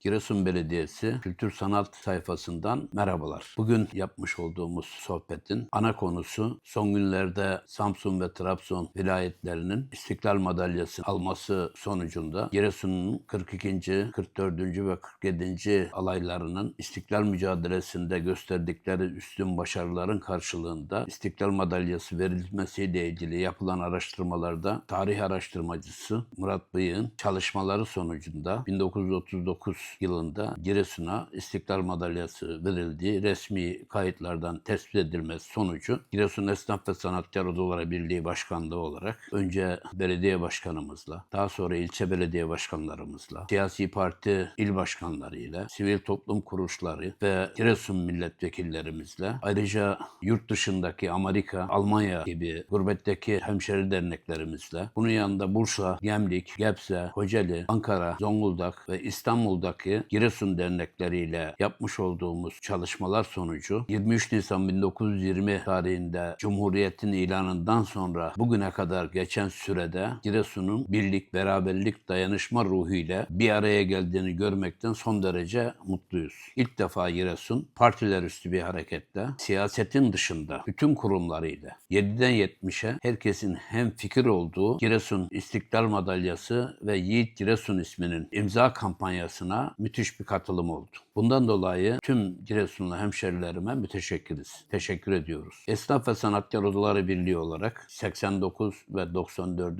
Giresun Belediyesi Kültür Sanat sayfasından merhabalar. Bugün yapmış olduğumuz sohbetin ana konusu son günlerde Samsun ve Trabzon vilayetlerinin İstiklal Madalyası alması sonucunda Giresun'un 42. 44. ve 47. alaylarının İstiklal mücadelesinde gösterdikleri üstün başarıların karşılığında İstiklal Madalyası verilmesiyle ilgili yapılan araştırmalarda tarih araştırmacısı Murat Bıyık'ın çalışmaları sonucunda 1939 yılında Giresun'a İstiklal Madalyası verildiği resmi kayıtlardan tespit edilmesi sonucu Giresun Esnaf ve Sanatçılar Odaları Birliği Başkanlığı olarak önce belediye başkanımızla, daha sonra ilçe belediye başkanlarımızla, siyasi parti il başkanlarıyla, sivil toplum kuruluşları ve Giresun milletvekillerimizle, ayrıca yurt dışındaki Amerika, Almanya gibi gurbetteki hemşeri derneklerimizle, bunun yanında Bursa, Gemlik, Gebze, Kocaeli, Ankara, Zonguldak ve İstanbul'daki Giresun dernekleriyle yapmış olduğumuz çalışmalar sonucu 23 Nisan 1920 tarihinde Cumhuriyet'in ilanından sonra bugüne kadar geçen sürede Giresun'un birlik, beraberlik, dayanışma ruhuyla bir araya geldiğini görmekten son derece mutluyuz. İlk defa Giresun partiler üstü bir hareketle siyasetin dışında bütün kurumlarıyla 7'den 70'e herkesin hem fikir olduğu Giresun İstiklal Madalyası ve Yiğit Giresun isminin imza kampanyasına müthiş bir katılım oldu. Bundan dolayı tüm Giresunlu hemşerilerime müteşekkiriz. Teşekkür ediyoruz. Esnaf ve Sanatçılar Odaları Birliği olarak 89 ve 94.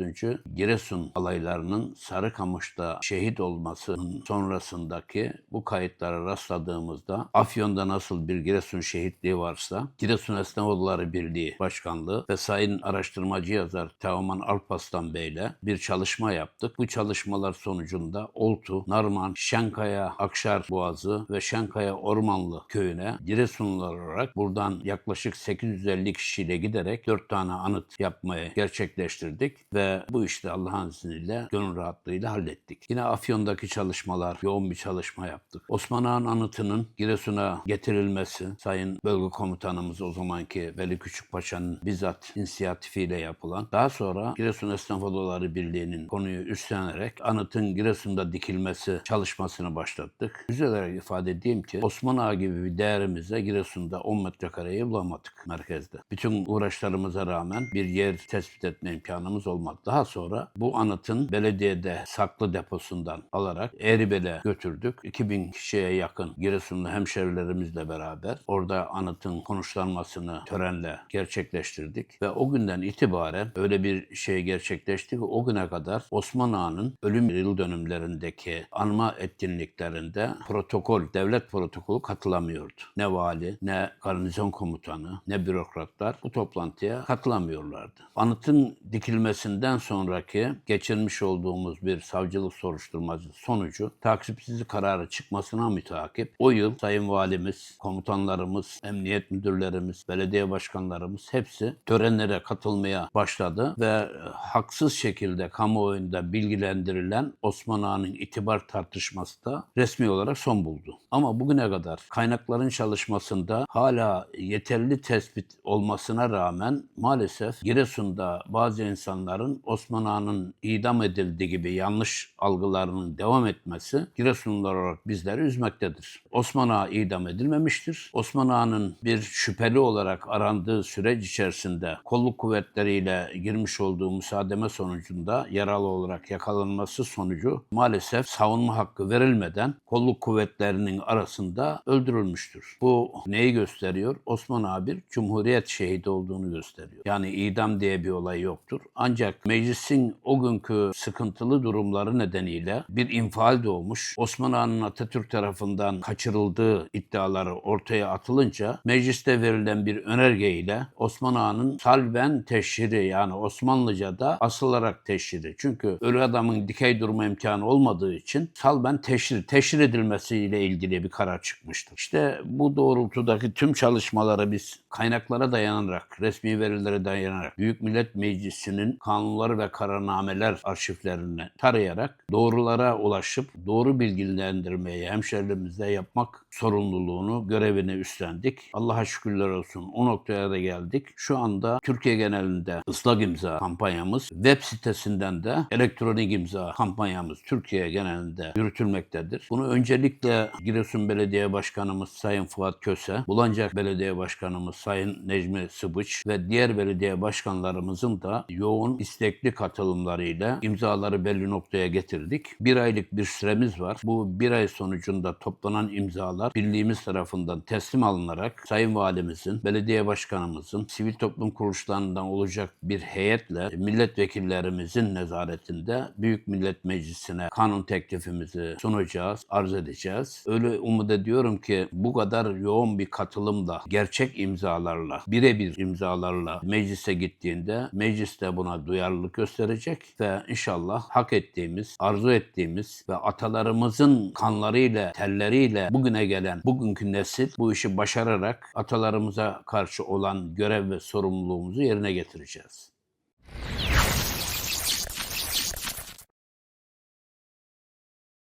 Giresun alaylarının Sarıkamış'ta şehit olmasının sonrasındaki bu kayıtlara rastladığımızda Afyon'da nasıl bir Giresun şehitliği varsa Giresun Esnaf Odaları Birliği Başkanlığı ve Sayın Araştırmacı Yazar Teoman Alpaslan Bey ile bir çalışma yaptık. Bu çalışmalar sonucunda Oltu, Narman, Şenkaya, Akşar Boğazı ve Şenkaya Ormanlı köyüne Giresunlular olarak buradan yaklaşık 850 kişiyle giderek 4 tane anıt yapmayı gerçekleştirdik ve bu işte Allah'ın izniyle gönül rahatlığıyla hallettik. Yine Afyon'daki çalışmalar, yoğun bir çalışma yaptık. Osman Ağa'nın anıtının Giresun'a getirilmesi, Sayın Bölge Komutanımız o zamanki Veli Küçükpaşa'nın bizzat inisiyatifiyle yapılan, daha sonra Giresun Esnaf Odaları Birliği'nin konuyu üstlenerek anıtın Giresun'da dikilmesi çalışmasını başlattık. Üzülerek ifade edeyim ki Osman Ağa gibi bir değerimize Giresun'da 10 metrekareyi bulamadık merkezde. Bütün uğraşlarımıza rağmen bir yer tespit etme imkanımız olmadı. Daha sonra bu anıtın belediyede saklı deposundan alarak Eğribel'e götürdük. 2000 kişiye yakın Giresunlu hemşerilerimizle beraber orada anıtın konuşlanmasını törenle gerçekleştirdik ve o günden itibaren öyle bir şey gerçekleşti ki o güne kadar Osman Ağa'nın ölüm yıl dönümlerindeki anma etkinliklerinde protokol, devlet protokolü katılamıyordu. Ne vali, ne garnizon komutanı, ne bürokratlar bu toplantıya katılamıyorlardı. Anıtın dikilmesinden sonraki geçirmiş olduğumuz bir savcılık soruşturması sonucu takipsizlik kararı çıkmasına mütakip o yıl Sayın Valimiz, komutanlarımız, emniyet müdürlerimiz, belediye başkanlarımız hepsi törenlere katılmaya başladı ve e, haksız şekilde kamuoyunda bilgilendirilen Osman Ağa'nın itibar tartışması da resmi olarak son buldu. Ama bugüne kadar kaynakların çalışmasında hala yeterli tespit olmasına rağmen maalesef Giresun'da bazı insanların Osman Ağa'nın idam edildiği gibi yanlış algılarının devam etmesi Giresunlular olarak bizleri üzmektedir. Osman Ağa idam edilmemiştir. Osman Ağa'nın bir şüpheli olarak arandığı süreç içerisinde kolluk kuvvetleriyle girmiş olduğu müsaademe sonucunda yaralı olarak yakalanması sonucu maalesef savunma hakkı verilmeden kolluk kuvvetlerinin arasında öldürülmüştür. Bu neyi gösteriyor? Osman Ağa bir cumhuriyet şehidi olduğunu gösteriyor. Yani idam diye bir olay yoktur. Ancak meclisin o günkü sıkıntılı durumları nedeniyle bir infial doğmuş. Osman Ağa'nın Atatürk tarafından kaçırıldığı iddiaları ortaya atılınca mecliste verilen bir önergeyle Osman Ağa'nın salben teşhiri yani Osmanlıca'da asılarak teşhiri. Çünkü ölü adamın dikey durma imkanı olmadığı için salben teşhir, teşhir edilmesiyle bir karar çıkmıştır. İşte bu doğrultudaki tüm çalışmaları biz kaynaklara dayanarak, resmi verilere dayanarak, Büyük Millet Meclisi'nin kanunları ve kararnameler arşivlerini tarayarak doğrulara ulaşıp doğru bilgilendirmeyi hemşerilerimizle yapmak sorumluluğunu, görevini üstlendik. Allah'a şükürler olsun o noktaya da geldik. Şu anda Türkiye genelinde ıslak imza kampanyamız, web sitesinden de elektronik imza kampanyamız Türkiye genelinde yürütülmektedir. Bunu öncelikle Giresun Belediye Başkanımız Sayın Fuat Köse, Bulancak Belediye Başkanımız Sayın Necmi Sıbıç ve diğer belediye başkanlarımızın da yoğun istekli katılımlarıyla imzaları belli noktaya getirdik. Bir aylık bir süremiz var. Bu bir ay sonucunda toplanan imzalar birliğimiz tarafından teslim alınarak Sayın Valimizin, belediye başkanımızın, sivil toplum kuruluşlarından olacak bir heyetle milletvekillerimizin nezaretinde Büyük Millet Meclisi'ne kanun teklifimizi sunacağız, arz edeceğiz. Öyle umut ediyorum ki bu kadar yoğun bir katılımla, gerçek imzalarla, birebir imzalarla meclise gittiğinde meclis de buna duyarlılık gösterecek ve inşallah hak ettiğimiz, arzu ettiğimiz ve atalarımızın kanlarıyla, telleriyle bugüne gelen bugünkü nesil bu işi başararak atalarımıza karşı olan görev ve sorumluluğumuzu yerine getireceğiz.